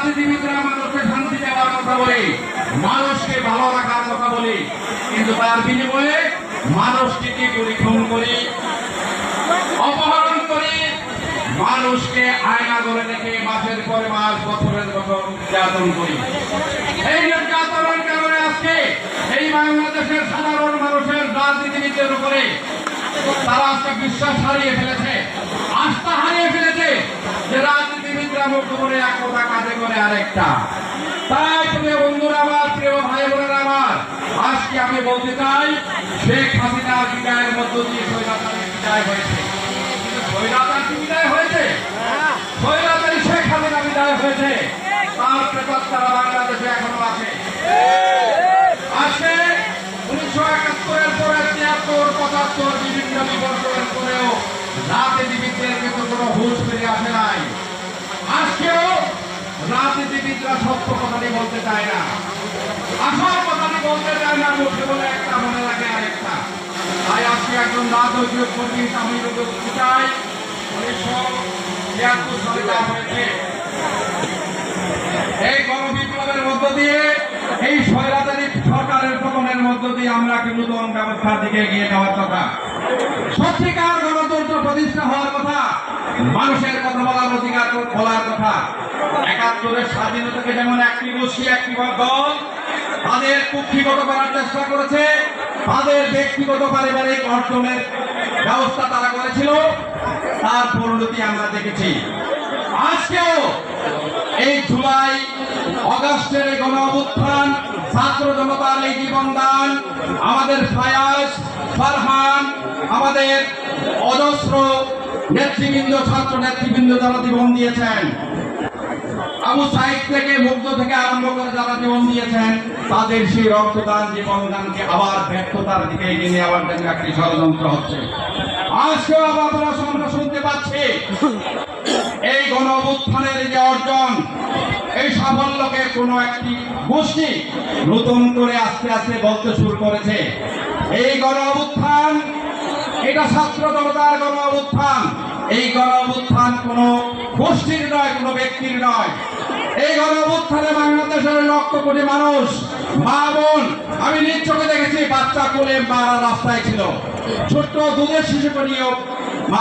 রাজনীতিবিদরা মানুষকে শান্তি দেওয়ার কথা বলি, মানুষকে ভালো রাখার কথা বলি, কিন্তু তার বিনিময়ে মানুষকে কি করি, খুন করি, অপহরণ করি, মানুষকে আয়না ধরে রেখে মাসের পর মাস, বছরের বছর নির্যাতন করি। এই নির্যাতনের কারণে আজকে এই বাংলাদেশের সাধারণ মানুষের রাজনীতিবিদদের উপরে তারা আজকে বিশ্বাস হারিয়ে ফেলেছে আস্থা হারিয়ে ফেলেছে যে রাজনীতিবিদরা মুক্ত করে এক কথা কাজে করে আরেকটা। তাই প্রিয় বন্ধুরা আমার, প্রিয় ভাই বোনেরা আমার, আজকে আমি বলতে চাই, শেখ হাসিনার বিদায়ের মধ্য দিয়ে স্বৈরাচারের বিদায় হয়েছে। স্বৈরাচার কি বিদায় হয়েছে? শেখ হাসিনা বিদায় হয়েছে। তার প্রেতার তারা বাংলাদেশে এখনও আছে। আজকে উনিশশো একাত্তরের পরে তিয়াত্তর, পঁচাত্তর, বিভিন্ন রাজনীতিবিদরা সত্য কথাটি বলতে চায় না। আসল কথাটি বলতে চায় না, মুখে বলে একটা মনে রাখে আরেকটা। তাই আজকে একজন রাজনৈতিক কর্মী বলতে চাই উনিশশো তিয়াত্তর সালে যা হয়েছে। এই গণবিপ্লবের মধ্য দিয়ে, এই স্বৈরাচারী সরকারের পতনের মধ্য দিয়ে আমরা কি নতুন ব্যবস্থার দিকে এগিয়ে যাওয়ার কথা। সত্যিকার গণতন্ত্র প্রতিষ্ঠা হওয়ার কথা, মানুষের কথা বলার অধিকার বলার কথা। একাত্তরের স্বাধীনতাকে যেমন একটি গোষ্ঠী একটি দল, তাদের কুক্ষিগত করার চেষ্টা করেছে। তাদের ব্যক্তিগত পারিবারিক অর্জনের ব্যবস্থা তারা করেছিল। তার পরিণতি আমরা দেখেছি। আজকেও এই জুলাই অগাস্টের এই গণ অভ্যুত্থান ছাত্র জনতার এই জীবন দান আমাদের ফায়াজ, ফারহান, আমাদের অজস্র নেতৃবৃন্দ, ছাত্র নেতৃবৃন্দ যারা জীবন দিয়েছেন আবু সাইদ থেকে মুগ্ধ থেকে আরম্ভ করে যারা জীবন দিয়েছেন, তাদের সেই রক্তদান জীবনদানকে আবার ব্যর্থতার দিকে এগিয়ে নেওয়ার জন্য একটি ষড়যন্ত্র হচ্ছে। আজকেও আবার আমরা শুনতে পাচ্ছি, এই গণ অভ্যুত্থানের যে অর্জন, এই সাফল্যকে কোনো একটি গোষ্ঠী নতুন করে আস্তে আস্তে বলতে শুরু করেছে। এই গণ অভ্যুত্থান, এটা ছাত্র জনতার গণ অভ্যুত্থান। এই গণ কোন গোষ্ঠীর নয়, কোন ব্যক্তির নয়। এই গণ অভ্যুত্থানে বাংলাদেশের লক্ষ কোটি মানুষ, মা বোন, আমি নিজ দেখেছি, বাচ্চা কোলে মারা রাস্তায় ছিল। ছোট্ট দুধের শিশুকে নিয়েও মা